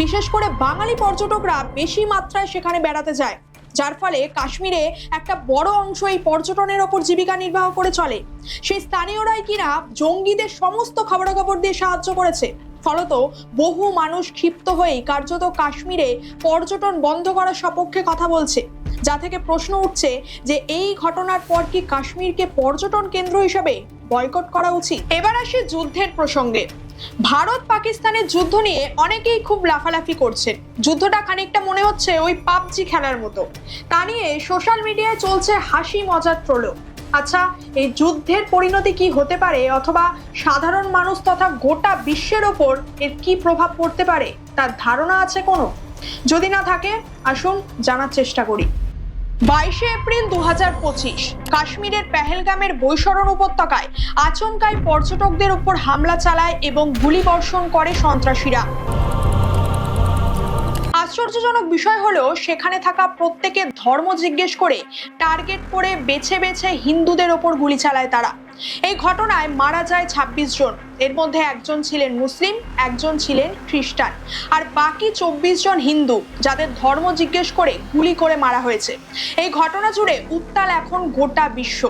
বিশেষ করে বাঙালি পর্যটকরা বেশি মাত্রায় সেখানে বেড়াতে যায়। যার ফলে কাশ্মীরে একটা বড় অংশ এই পর্যটনের ওপর জীবিকা নির্বাহ করে চলে। সেই স্থানীয়রাই কিনা জঙ্গিদের সমস্ত খবরাখবর দিয়ে সাহায্য করেছে। ফলত বহু মানুষ ক্ষিপ্ত হয়েই কার্যত কাশ্মীরে পর্যটন বন্ধ করার সপক্ষে কথা বলছে। যা থেকে প্রশ্ন উঠছে যে এই ঘটনার পর কি কাশ্মীরকে পর্যটন কেন্দ্র হিসেবে বয়কট করা উচিত? এবার আসি যুদ্ধের প্রসঙ্গে। ভারত পাকিস্তানের যুদ্ধ নিয়ে অনেকেই খুব লাফালাফি করছেন যুদ্ধটা খানিকটা মনে হচ্ছে ওই পাবজি খেলার মতো। তা নিয়ে সোশ্যাল মিডিয়ায় চলছে হাসি মজার ট্রোলও আচ্ছা এই যুদ্ধের পরিণতি কি হতে পারে অথবা সাধারণ মানুষ তথা গোটা বিশ্বের ওপর এর কি প্রভাব পড়তে পারে, তার ধারণা আছে কোনো? যদি না থাকে, আসুন জানার চেষ্টা করি। বাইশে এপ্রিল দু হাজার পঁচিশ, কাশ্মীরের পেহেলগামের বৈশরণ উপত্যকায় আচমকায় পর্যটকদের উপর হামলা চালায় এবং গুলিবর্ষণ করে সন্ত্রাসীরা। আশ্চর্যজনক বিষয় হলো, সেখানে থাকা প্রত্যেকে ধর্ম জিজ্ঞেস করে, টার্গেট করে বেছে বেছে হিন্দুদের ওপর গুলি চালায় তারা। এই ঘটনায় মারা যায় ২৬ জন। এর মধ্যে একজন ছিলেন মুসলিম, একজন ছিলেন খ্রিস্টান। আর বাকি চব্বিশ জন হিন্দু, যাদের ধর্ম জিজ্ঞেস করে গুলি করে মারা হয়েছে। এই ঘটনা জুড়ে উত্তাল এখন গোটা বিশ্ব।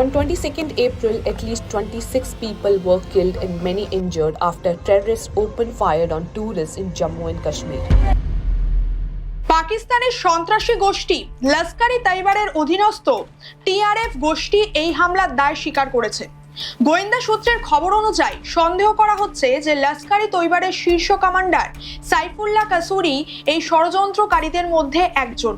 On 22nd April, at least 26 people were killed and many injured after terrorists opened fire on tourists in Jammu and Kashmir. পাকিস্তানের সন্ত্রাসী গোষ্ঠী লস্কর তাইবারের অধীনস্থ টিআরএফ গোষ্ঠী এই হামলার দায় স্বীকার করেছে। গোয়েন্দা সূত্রের খবর অনুযায়ী সন্দেহ করা হচ্ছে যে লস্কর তৈবারের শীর্ষ কমান্ডার সাইফুল্লাহ কাসুরি এই ষড়যন্ত্রকারীদের মধ্যে একজন।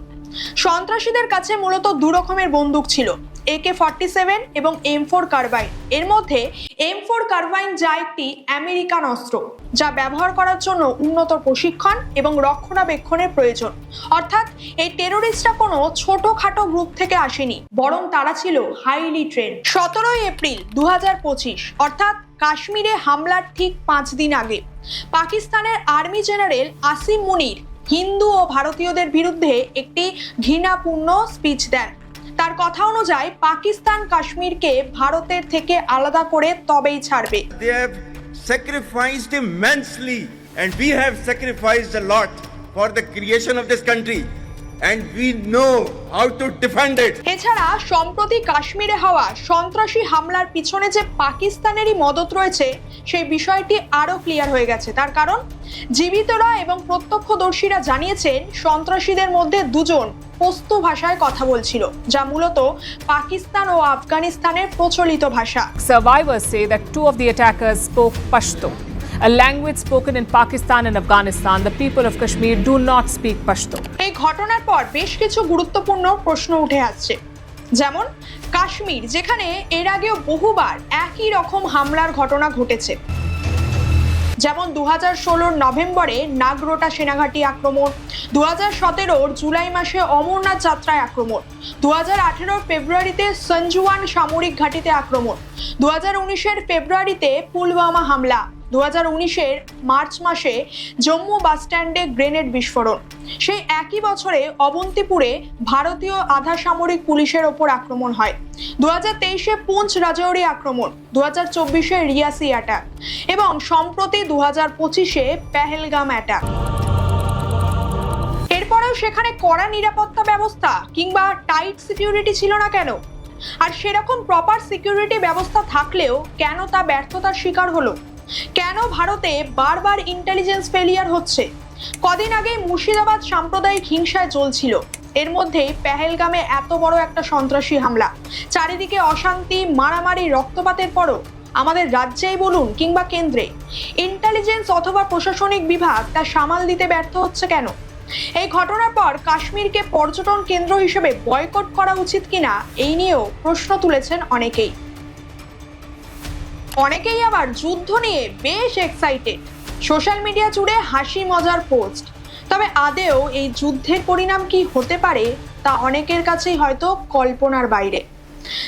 সন্ত্রাসীদের কাছে মূলত দু রকমের বন্দুক ছিল। একে ফর্টি সেভেন এবং এম ফোর কার্বাইন এর মধ্যে এম ফোর কার্বাইন যা একটি আমেরিকান অস্ত্র, যা ব্যবহার করার জন্য উন্নত প্রশিক্ষণ এবং রক্ষণাবেক্ষণের প্রয়োজন। অর্থাৎ এই টেরোরিস্টরা কোনো ছোটখাটো গ্রুপ থেকে আসেনি, বরং তারা ছিল হাইলি ট্রেন সতেরোই এপ্রিল দু হাজার পঁচিশ, অর্থাৎ কাশ্মীরে হামলার ঠিক পাঁচ দিন আগে, পাকিস্তানের আর্মি জেনারেল আসিম মুনির হিন্দু ও ভারতীয়দের বিরুদ্ধে একটি ঘৃণাপূর্ণ স্পিচ দেন। তার কথা অনুযায়ী পাকিস্তান কাশ্মীরকে ভারতের থেকে আলাদা করে তবেই ছাড়বে and we have sacrificed a lot for the creation of this country, and we know how to defend it. এছাড়া সম্প্রতি কাশ্মীরে হওয়া সন্ত্রাসী হামলার পিছনে যে পাকিস্তানেরই মদত রয়েছে সেই বিষয়টি আরও ক্লিয়ার হয়ে গেছে। তার কারণ জীবিতরা এবং প্রত্যক্ষদর্শীরা জানিয়েছেন সন্ত্রাসীদের মধ্যে দুজন পস্তু ভাষায় কথা বলছিল যা মূলত পাকিস্তান ও আফগানিস্তানের প্রচলিত ভাষা। Survivors say that two of the attackers spoke Pashto, a language spoken in Pakistan and Afghanistan. The people of Kashmir do not speak Pashto. এই ঘটনার পর বেশ কিছু গুরুত্বপূর্ণ প্রশ্ন উঠে আসছে যেমন, কাশ্মীর, যেখানে এর আগেও বহুবার একই রকম হামলার ঘটনা ঘটেছে যেমন দু হাজার ষোলোর নভেম্বরে নাগরোটা সেনাঘাটি আক্রমণ দু হাজার সতেরোর জুলাই মাসে অমরনাথ যাত্রায় আক্রমণ দু হাজার আঠেরোর ফেব্রুয়ারিতে সঞ্জুয়ান সামরিক ঘাঁটিতে আক্রমণ দু হাজার উনিশের ফেব্রুয়ারিতে পুলওয়ামা হামলা দু হাজার উনিশের মার্চ মাসে জম্মু বাসস্ট্যান্ডে গ্রেনেড বিস্ফোরণ। সেই একই বছরে অবন্তিপুরে ভারতীয় আধা সামরিক পুলিশের ওপর আক্রমণ হয়। দু হাজার তেইশে পুঞ্চ রাজৌরি আক্রমণ দু হাজার চব্বিশে রিয়াসি অ্যাটাক এবং সম্প্রতি দু হাজার পঁচিশে পেহেলগাম অ্যাটাক এরপরেও সেখানে কড়া নিরাপত্তা ব্যবস্থা কিংবা টাইট সিকিউরিটি ছিল না কেন? আর সেরকম প্রপার সিকিউরিটি ব্যবস্থা থাকলেও কেন তা ব্যর্থতার শিকার হলো? কেন ভারতে বারবার ইন্টেলিজেন্স ফেলিয়ার হচ্ছে? কদিন আগে মুর্শিদাবাদ সাম্প্রদায়িক হিংসায় চলছিল এর মধ্যেই পেহেলগামে এত বড় একটা সন্ত্রাসী হামলা। চারিদিকে অশান্তি, মারামারি, রক্তপাতের পরও আমাদের রাজ্যেই বলুন কিংবা কেন্দ্রে ইন্টেলিজেন্স অথবা প্রশাসনিক বিভাগ তা সামাল দিতে ব্যর্থ হচ্ছে কেন? এই ঘটনার পর কাশ্মীরকে পর্যটন কেন্দ্র হিসেবে বয়কট করা উচিত কিনা, এই নিয়েও প্রশ্ন তুলেছেন অনেকেই। অনেকেই আবার যুদ্ধ নিয়ে বেশ এক্সাইটেড সোশ্যাল মিডিয়া জুড়ে হাসি মজার পোস্ট তবে আদেও এই যুদ্ধের পরিণাম কি হতে পারে, তা অনেকের কাছেই হয়তো কল্পনার বাইরে।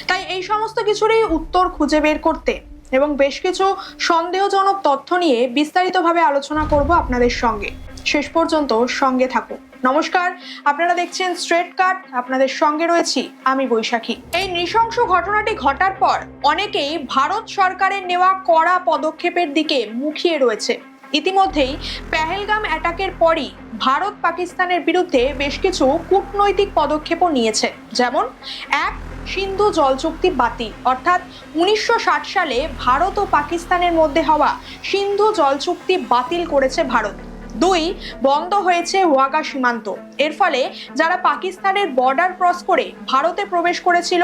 তাই এই সমস্ত কিছুরই উত্তর খুঁজে বের করতে এবং বেশ কিছু সন্দেহজনক তথ্য নিয়ে বিস্তারিতভাবে আলোচনা করব আপনাদের সঙ্গে। শেষ পর্যন্ত সঙ্গে থাকুন। নমস্কার, আপনারা দেখছেন স্ট্রেট কাট আপনাদের সঙ্গে রয়েছি আমি বৈশাখী। এই নৃশংস ঘটনাটি ঘটার পর অনেকেই ভারত সরকারের নেওয়া কড়া পদক্ষেপের দিকে মুখিয়ে রয়েছে। ইতিমধ্যেই পেহেলগাম অ্যাটাকের পরই ভারত পাকিস্তানের বিরুদ্ধে বেশ কিছু কূটনৈতিক পদক্ষেপও নিয়েছে। যেমন, এক, সিন্ধু জল চুক্তি বাতিল। অর্থাৎ উনিশশো ষাট সালে ভারত ও পাকিস্তানের মধ্যে হওয়া সিন্ধু জল চুক্তি বাতিল করেছে ভারত। দুই বন্ধ হয়েছে ওয়াগা সীমান্ত। এর ফলে যারা পাকিস্তানের বর্ডার ক্রস করে ভারতে প্রবেশ করেছিল,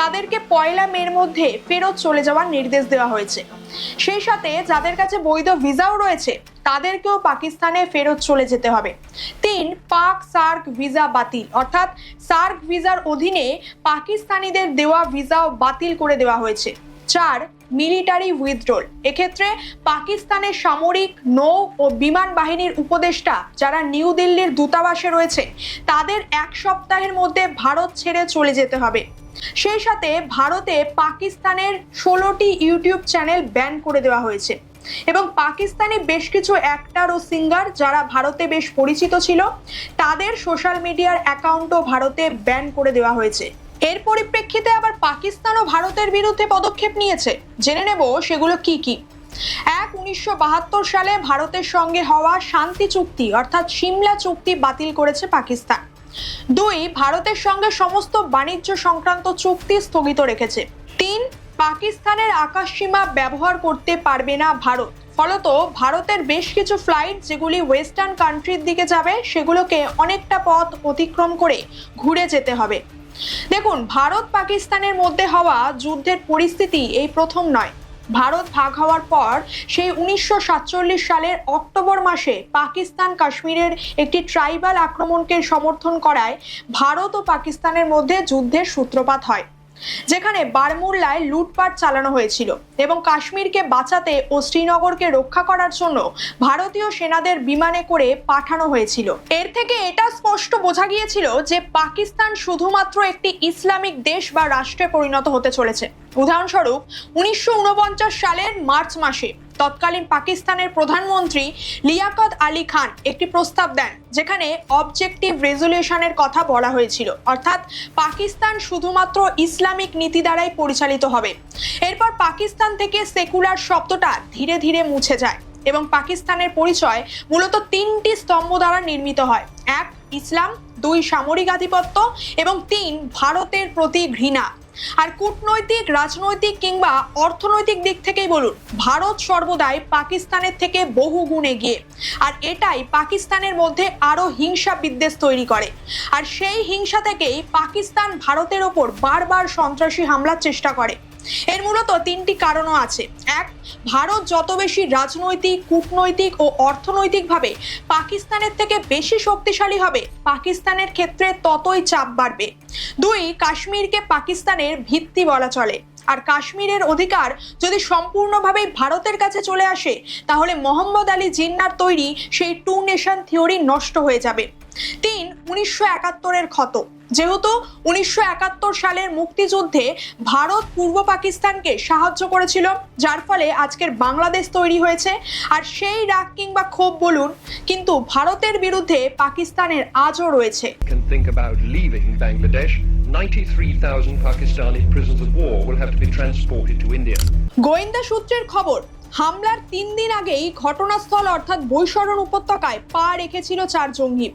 তাদেরকে পয়লা মের মধ্যে ফেরত চলে যাওয়ার নির্দেশ দেওয়া হয়েছে। সেই সাথে যাদের কাছে বৈধ ভিসাও রয়েছে, তাদেরকেও পাকিস্তানে ফেরত চলে যেতে হবে। তিন, পাক সার্ক ভিসা বাতিল। অর্থাৎ সার্ক ভিসার অধীনে পাকিস্তানিদের দেওয়া ভিসাও বাতিল করে দেওয়া হয়েছে। চার মিলিটারি উইথড্রল এক্ষেত্রে পাকিস্তানের সামরিক নৌ ও বিমান বাহিনীর উপদেষ্টা যারা নিউ দিল্লির দূতাবাসে রয়েছে, তাদের এক সপ্তাহের মধ্যে ভারত ছেড়ে চলে যেতে হবে। সেই সাথে ভারতে পাকিস্তানের ষোলোটি ইউটিউব চ্যানেল ব্যান করে দেওয়া হয়েছে। এবং পাকিস্তানি বেশ কিছু অ্যাক্টার ও সিঙ্গার যারা ভারতে বেশ পরিচিত ছিল, তাদের সোশ্যাল মিডিয়ার অ্যাকাউন্টও ভারতে ব্যান করে দেওয়া হয়েছে। এর পরিপ্রেক্ষিতে আবার পাকিস্তান ও ভারতের বিরুদ্ধে পদক্ষেপ নিয়েছে। জেনে নেব সেগুলো কি কি। এক, উনিশশো সালে ভারতের সঙ্গে হওয়া শান্তি চুক্তি, অর্থাৎ সিমলা চুক্তি বাতিল করেছে পাকিস্তান। দুই, ভারতের সঙ্গে সমস্ত বাণিজ্য সংক্রান্ত চুক্তি স্থগিত রেখেছে। তিন, পাকিস্তানের আকাশসীমা ব্যবহার করতে পারবে না ভারত। ফলত ভারতের বেশ কিছু ফ্লাইট যেগুলি ওয়েস্টার্ন কান্ট্রির দিকে যাবে, সেগুলোকে অনেকটা পথ অতিক্রম করে ঘুরে যেতে হবে। দেখুন, ভারত পাকিস্তানের মধ্যে হওয়া যুদ্ধের পরিস্থিতি এই প্রথম নয়। ভারত ভাগ হওয়ার পর সেই উনিশশো সাতচল্লিশ সালের অক্টোবর মাসে পাকিস্তান কাশ্মীরের একটি ট্রাইবাল আক্রমণকে সমর্থন করায় ভারত ও পাকিস্তানের মধ্যে যুদ্ধের সূত্রপাত হয়। যেখানে বারমুল্লায় লুটপাট চালানো হয়েছিল এবং কাশ্মীরকে বাঁচাতে ও শ্রীনগরকে রক্ষা করার জন্য ভারতীয় সেনাদের বিমানে করে পাঠানো হয়েছিল। এর থেকে এটা স্পষ্ট বোঝা গিয়েছিল যে পাকিস্তান শুধুমাত্র একটি ইসলামিক দেশ বা রাষ্ট্রে পরিণত হতে চলেছে। উদাহরণস্বরূপ, উনিশশো উনপঞ্চাশ সালের মার্চ মাসে তৎকালীন পাকিস্তানের প্রধানমন্ত্রী লিয়াকত আলী খান একটি প্রস্তাব দেন, যেখানে অবজেক্টিভ রেজলিউশনের কথা বলা হয়েছিল। অর্থাৎ, পাকিস্তান শুধুমাত্র ইসলামিক নীতি দ্বারাই পরিচালিত হবে। এরপর পাকিস্তান থেকে সেকুলার শব্দটা ধীরে ধীরে মুছে যায় এবং পাকিস্তানের পরিচয় মূলত তিনটি স্তম্ভ দ্বারা নির্মিত হয়। এক, ইসলাম, দুই, সামরিক আধিপত্য এবং তিন, ভারতের প্রতি ঘৃণা। আর কূটনৈতিক, রাজনৈতিক কিংবা অর্থনৈতিক দিক থেকেই বলুন, ভারত সর্বদাই পাকিস্তানের থেকে বহু গুণে গিয়ে আর এটাই পাকিস্তানের মধ্যে আরও হিংসা বিদ্বেষ তৈরি করে। আর সেই হিংসা থেকেই পাকিস্তান ভারতের ওপর বারবার সন্ত্রাসী হামলার চেষ্টা করে। এর মূলত তিনটি কারণও আছে। এক, ভারত যত বেশি রাজনৈতিক, কূটনৈতিক ও অর্থনৈতিকভাবে পাকিস্তানের থেকে বেশি শক্তিশালী হবে, পাকিস্তানের ক্ষেত্রে ততই চাপ বাড়বে। দুই, কাশ্মীরকে পাকিস্তানের ভিত্তি বলা চলে। আর কাশ্মীরের অধিকার যদি সম্পূর্ণভাবে ভারতের কাছে চলে আসে, তাহলে মোহাম্মদ আলী জিন্নার তৈরি সেই টু নেশন থিওরি নষ্ট হয়ে যাবে। তিন, উনিশশো একাত্তরের ক্ষত। যেহেতু উনিশশো একাত্তর সালের মুক্তিযুদ্ধে ভারত পূর্ব পাকিস্তানকে সাহায্য করেছিল, যার ফলে আজকের বাংলাদেশ তৈরি হয়েছে। আর সেই রাগ কিংবা ক্ষোভ বলুন, কিন্তু ভারতের বিরুদ্ধে পাকিস্তানের আজও রয়েছে। Can think about leaving Bangladesh, 93,000 Pakistani prisoners of war will have to be transported to India. গোয়েন্দা সূত্রের খবর হামলার তিন দিন আগেই ঘটনাস্থল অর্থাৎ বৈশরণ উপত্যকায় পা রেখেছিল চার জঙ্গি।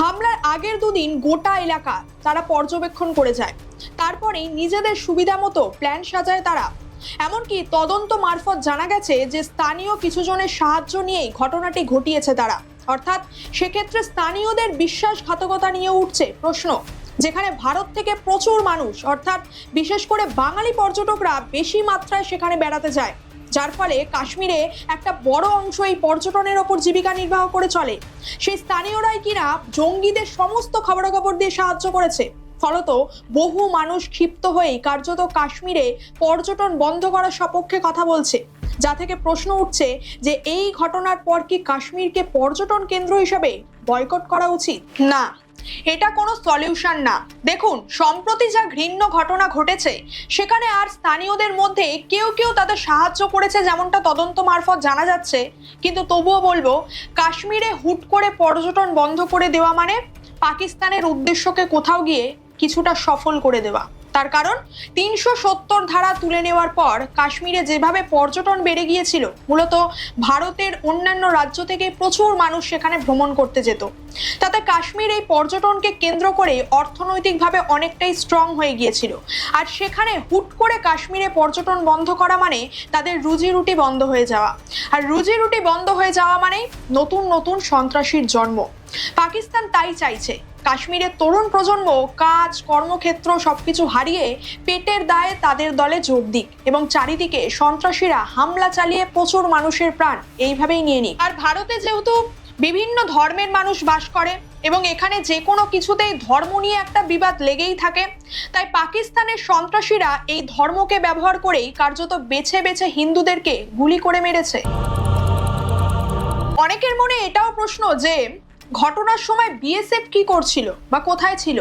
হামলার আগের দুদিন গোটা এলাকা তারা পর্যবেক্ষণ করে যায়। তারপরেই নিজেদের সুবিধা মতো প্ল্যান সাজায় তারা। এমনকি তদন্ত মারফত জানা গেছে যে স্থানীয় কিছু জনের সাহায্য নিয়েই ঘটনাটি ঘটিয়েছে তারা। অর্থাৎ সেক্ষেত্রে স্থানীয়দের বিশ্বাসঘাতকতা নিয়ে উঠছে প্রশ্ন। যেখানে ভারত থেকে প্রচুর মানুষ, অর্থাৎ বিশেষ করে বাঙালি পর্যটকরা বেশি মাত্রায় সেখানে বেড়াতে যায়। যার ফলে কাশ্মীরে একটা বড় অংশ এই পর্যটনের ওপর জীবিকা নির্বাহ করে চলে। সেই স্থানীয়রাই কিনা জঙ্গিদের সমস্ত খবরাখবর দিয়ে সাহায্য করেছে। ফলত বহু মানুষ ক্ষিপ্ত হয়েই কার্যত কাশ্মীরে পর্যটন বন্ধ করার সপক্ষে কথা বলছে। যা থেকে প্রশ্ন উঠছে যে এই ঘটনার পর কি কাশ্মীরকে পর্যটন কেন্দ্র হিসেবে বয়কট করা উচিত? না এটা কোনো সলিউশন না। দেখুন, সম্প্রতি যা ঘৃণ্য ঘটনা ঘটেছে, সেখানে আর স্থানীয়দের মধ্যে কেউ কেউ তাদের সাহায্য করেছে যেমনটা তদন্ত মারফত জানা যাচ্ছে। কিন্তু তবুও বলব, কাশ্মীরে হুট করে পর্যটন বন্ধ করে দেওয়া মানে পাকিস্তানের উদ্দেশ্যকে কোথাও গিয়ে কিছুটা সফল করে দেওয়া। তার কারণ, তিনশো সত্তর ধারা তুলে নেওয়ার পর কাশ্মীরে যেভাবে পর্যটন বেড়ে গিয়েছিল, মূলত ভারতের অন্যান্য রাজ্য থেকে প্রচুর মানুষ সেখানে ভ্রমণ করতে যেত। তাতে কাশ্মীর এই পর্যটনকে কেন্দ্র করে অর্থনৈতিকভাবে অনেকটাই স্ট্রং হয়ে গিয়েছিল। আর সেখানে হুট করে কাশ্মীরে পর্যটন বন্ধ করা মানে তাদের রুজি রুটি বন্ধ হয়ে যাওয়া। আর রুজি রুটি বন্ধ হয়ে যাওয়া মানেই নতুন নতুন সন্ত্রাসীর জন্ম। পাকিস্তান তাই চাইছে। কাশ্মীরের তরুণ প্রজন্ম, কাজ, কর্মক্ষেত্র সবকিছু হারিয়ে পেটের দায়ে তাদের দলে যোগ দিক এবং চারিদিকে সন্ত্রাসীরা হামলা চালিয়ে প্রচুর মানুষের প্রাণ, এইভাবেই নিয়ে নিক। আর ভারতে যেহেতু বিভিন্ন ধর্মের মানুষ বাস করে এবং এখানে যে কোনো কিছুতেই ধর্ম নিয়ে একটা বিবাদ লেগেই থাকে, তাই পাকিস্তানের সন্ত্রাসীরা এই ধর্মকে ব্যবহার করেই কার্যত বেছে বেছে হিন্দুদেরকে গুলি করে মেরেছে। অনেকের মনে এটাও প্রশ্ন যে ঘটনার সময় বিএসএফ কি করছিল বা কোথায় ছিল?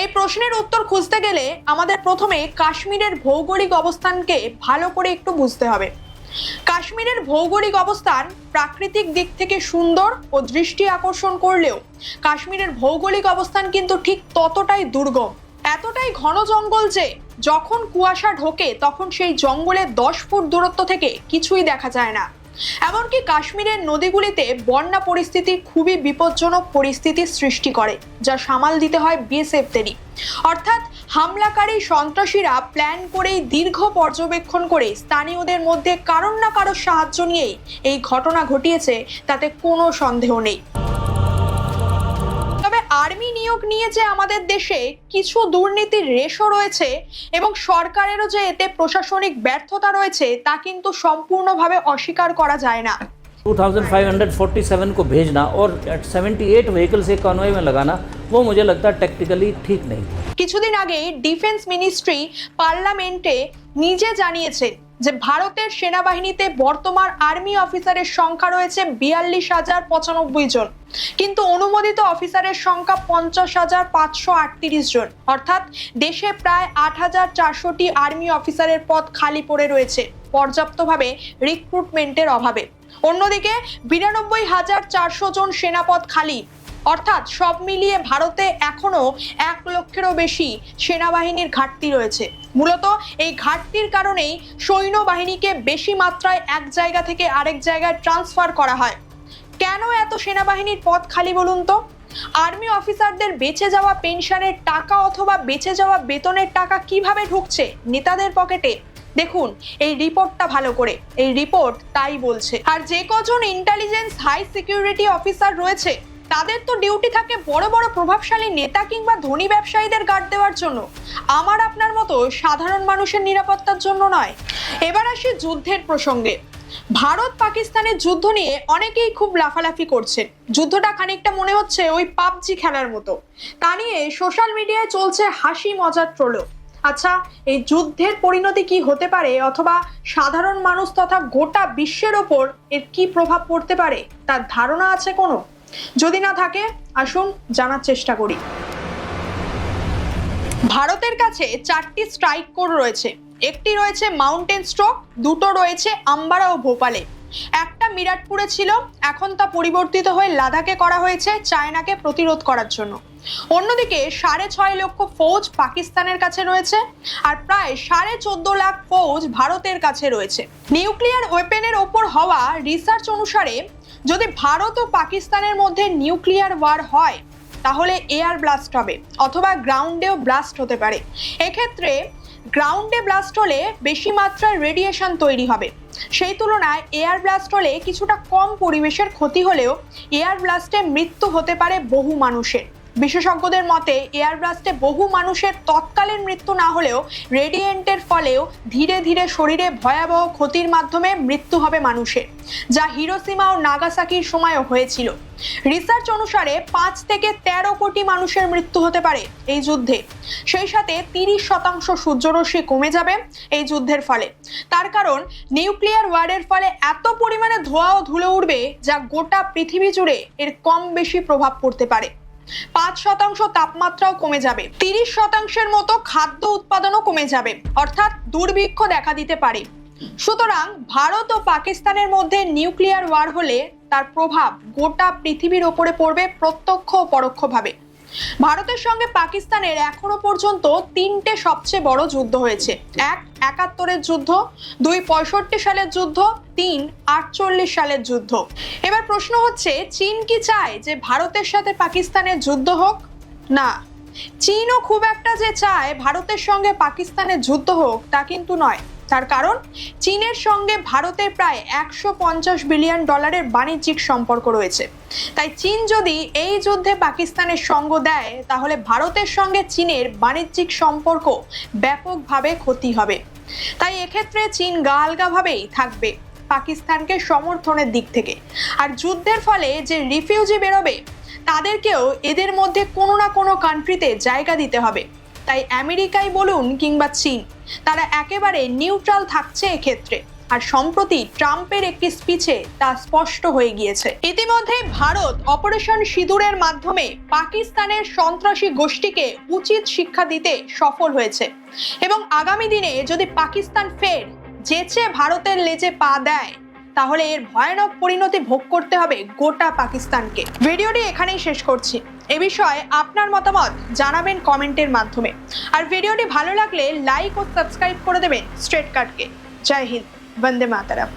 এই প্রশ্নের উত্তর খুঁজতে গেলে আমাদের প্রথমে কাশ্মীরের ভৌগোলিক অবস্থানকে ভালো করে একটু বুঝতে হবে। কাশ্মীরের ভৌগোলিক অবস্থান প্রাকৃতিক দিক থেকে সুন্দর ও দৃষ্টি আকর্ষণ করলেও কাশ্মীরের ভৌগোলিক অবস্থান কিন্তু ঠিক ততটাই দুর্গম। এতটাই ঘন জঙ্গল যে যখন কুয়াশা ঢোকে তখন সেই জঙ্গলের দশ ফুট দূরত্ব থেকে কিছুই দেখা যায় না। এমনকি কাশ্মীরের নদীগুলিতে বন্যা পরিস্থিতি খুবই বিপজ্জনক পরিস্থিতি সৃষ্টি করে, যা সামাল দিতে হয় বিএসএফদেরই অর্থাৎ হামলাকারী সন্ত্রাসীরা প্ল্যান করেই দীর্ঘ পর্যবেক্ষণ করে স্থানীয়দের মধ্যে কারণ না কারোর সাহায্য নিয়েই এই ঘটনা ঘটিয়েছে, তাতে কোনো সন্দেহ নেই। আর্মি নিয়োগ নিয়ে যে আমাদের দেশে কিছু দুর্নীতির রেশও রয়েছে এবং সরকারেরও যে এতে প্রশাসনিক ব্যর্থতা রয়েছে তা কিন্তু সম্পূর্ণভাবে অস্বীকার করা যায় না 2547 को भेजना और 78 व्हीकल्स एक कॉन्वॉय में लगाना वो मुझे लगता है टेक्निकली ठीक नहीं কিছুদিন আগেই ডিফেন্স মিনিস্ট্রি পার্লামেন্টে নিজে জানিয়েছে যে ভারতের সেনাবাহিনীতে বর্তমান আর্মি অফিসারের সংখ্যা রয়েছে বিয়াল্লিশ হাজার পঁচানব্বই জন, কিন্তু অনুমোদিত অফিসারের সংখ্যা পঞ্চাশ হাজার পাঁচশো আটত্রিশ জন। অর্থাৎ দেশে প্রায় আট হাজার চারশোটি আর্মি অফিসারের পদ খালি পড়ে রয়েছে পর্যাপ্তভাবে রিক্রুটমেন্টের অভাবে। অন্যদিকে বিরানব্বই হাজার চারশো জন সেনাপদ খালি, অর্থাৎ সব মিলিয়ে ভারতে এখনও এক লক্ষেরও বেশি সেনাবাহিনীর ঘাটতি রয়েছে। মূলত এই ঘাটতির কারণেই সৈন্যবাহিনীকে বেশি মাত্রায় এক জায়গা থেকে আরেক জায়গায় ট্রান্সফার করা হয়। কেন এত সেনাবাহিনীর পদ খালি বলুন তো? আর্মি অফিসারদের বেঁচে যাওয়া পেনশনের টাকা অথবা বেঁচে যাওয়া বেতনের টাকা কীভাবে ঢুকছে নেতাদের পকেটে? দেখুন, এই রিপোর্টটা ভালো করে। এই রিপোর্ট তাই বলছে। আর যে কজন ইন্টেলিজেন্স হাই সিকিউরিটি অফিসার রয়েছে তাদের তো ডিউটি থাকে বড় বড় প্রভাবশালী নেতা কিংবা ধনী ব্যবসায়ীদের গার্ড দেওয়ার জন্য। আমার আপনার মতো সাধারণ মানুষের নিরাপত্তার জন্য নয়। এবার আসি যুদ্ধের প্রসঙ্গে। ভারত পাকিস্তানের যুদ্ধ নিয়ে অনেকেই খুব লাফালাফি করছেন যুদ্ধটা খানিকটা মনে হচ্ছে ওই পাবজি খেলার মতো। তা নিয়ে সোশ্যাল মিডিয়ায় চলছে হাসি মজার ট্রোলও আচ্ছা এই যুদ্ধের পরিণতি কি হতে পারে অথবা সাধারণ মানুষ তথা গোটা বিশ্বের ওপর এর কি প্রভাব পড়তে পারে? তার ধারণা আছে কোনো? যদি না থাকে, আসুন জানার চেষ্টা করি। ভারতের কাছে চারটি স্ট্রাইক কোর রয়েছে। একটি রয়েছে মাউন্টেন স্ট্রোক, দুটো রয়েছে আম্বারা ও ভোপালে। একটা মিরাটপুরে ছিল, এখন তা পরিবর্তিত হয়ে লাদাখে করা হয়েছে চায়নাকে প্রতিরোধ করার জন্য। অন্যদিকে সাড়ে ছয় লক্ষ ফৌজ পাকিস্তানের কাছে রয়েছে, আর প্রায় সাড়ে চোদ্দ লাখ ফৌজ ভারতের কাছে রয়েছে। নিউক্লিয়ার ওয়েপেনের ওপর হওয়া রিসার্চ অনুসারে যদি ভারত ও পাকিস্তানের মধ্যে নিউক্লিয়ার ওয়ার হয়, তাহলে এয়ার ব্লাস্ট হবে, অথবা গ্রাউন্ডেও ব্লাস্ট হতে পারে। এক্ষেত্রে গ্রাউন্ডে ব্লাস্ট হলে বেশি মাত্রায় রেডিয়েশন তৈরি হবে। সেই তুলনায় এয়ার ব্লাস্ট হলে কিছুটা কম পরিবেশের ক্ষতি হলেও এয়ার ব্লাস্টে মৃত্যু হতে পারে বহু মানুষের। বিশেষজ্ঞদের মতে, এয়ার ব্লাস্টে বহু মানুষের তৎকালীন মৃত্যু না হলেও রেডিয়েন্টের ফলেও ধীরে ধীরে শরীরে ভয়াবহ ক্ষতির মাধ্যমে মৃত্যু হবে মানুষের, যা হিরোসীমা ও নাগাসাকির সময়ও হয়েছিল। রিসার্চ অনুসারে পাঁচ থেকে তেরো কোটি মানুষের মৃত্যু হতে পারে এই যুদ্ধে। সেই সাথে তিরিশ শতাংশ সূর্যরশ্মি কমে যাবে এই যুদ্ধের ফলে। তার কারণ, নিউক্লিয়ার ওয়ারের ফলে এত পরিমাণে ধোঁয়া ও ধুলো উঠবে যা গোটা পৃথিবী জুড়ে এর কম বেশি প্রভাব পড়তে পারে। পাঁচ শতাংশ তাপমাত্রাও কমে যাবে। তিরিশ শতাংশের মতো খাদ্য উৎপাদনও কমে যাবে। অর্থাৎ দুর্ভিক্ষ দেখা দিতে পারে। সুতরাং ভারত ও পাকিস্তানের মধ্যে নিউক্লিয়ার ওয়ার হলে তার প্রভাব গোটা পৃথিবীর ওপরে পড়বে প্রত্যক্ষ ও পরোক্ষভাবে। ভারতের সঙ্গে পাকিস্তানের এখনও পর্যন্ত তিনটে সবচেয়ে বড় যুদ্ধ হয়েছে। এক, একাত্তরের যুদ্ধ, দুই, পঁয়ষট্টি সালের যুদ্ধ, তিন, আটচল্লিশ সালের যুদ্ধ। এবার প্রশ্ন হচ্ছে, চীন কি চায় যে ভারতের সাথে পাকিস্তানের যুদ্ধ হোক? না। চীনও খুব একটা যে চায় ভারতের সঙ্গে পাকিস্তানের যুদ্ধ হোক, তা কিন্তু নয়। তার কারণ, চীনের সঙ্গে ভারতের প্রায় একশো পঞ্চাশ বিলিয়ন ডলারের বাণিজ্যিক সম্পর্ক রয়েছে। তাই চীন যদি এই যুদ্ধে পাকিস্তানের সঙ্গ দেয়, তাহলে ভারতের সঙ্গে চীনের বাণিজ্যিক সম্পর্ক ব্যাপকভাবে ক্ষতি হবে। তাই এক্ষেত্রে চীন গালগাভাবেই থাকবে পাকিস্তানকে সমর্থনের দিক থেকে। আর যুদ্ধের ফলে যে রিফিউজি বেরোবে, তাদেরকেও এদের মধ্যে কোনো না কোনো কান্ট্রিতে জায়গা দিতে হবে। তাই আমেরিকাই বলুন কিংবা চীন, তারা একেবারে নিউট্রাল থাকছে এক্ষেত্রে। আর সম্প্রতি ট্রাম্পের একটি স্পিচে তা স্পষ্ট হয়ে গিয়েছে। ইতিমধ্যে ভারত অপারেশন সিঁদুরের মাধ্যমে পাকিস্তানের সন্ত্রাসী গোষ্ঠীকে উচিত শিক্ষা দিতে সফল হয়েছে। এবং আগামী দিনে যদি পাকিস্তান ফের যেচে ভারতের লেজে পা দেয়, তাহলে এর ভয়ানক পরিণতি ভোগ করতে হবে গোটা পাকিস্তানকে। ভিডিওটি এখানেই শেষ করছি। এ বিষয়ে আপনার মতামত জানাবেন কমেন্টের মাধ্যমে। আর ভিডিওটি ভালো লাগলে লাইক ও সাবস্ক্রাইব করে দেবেন স্ট্রেট কাটকে জয় হিন্দ। वंदे मातरम।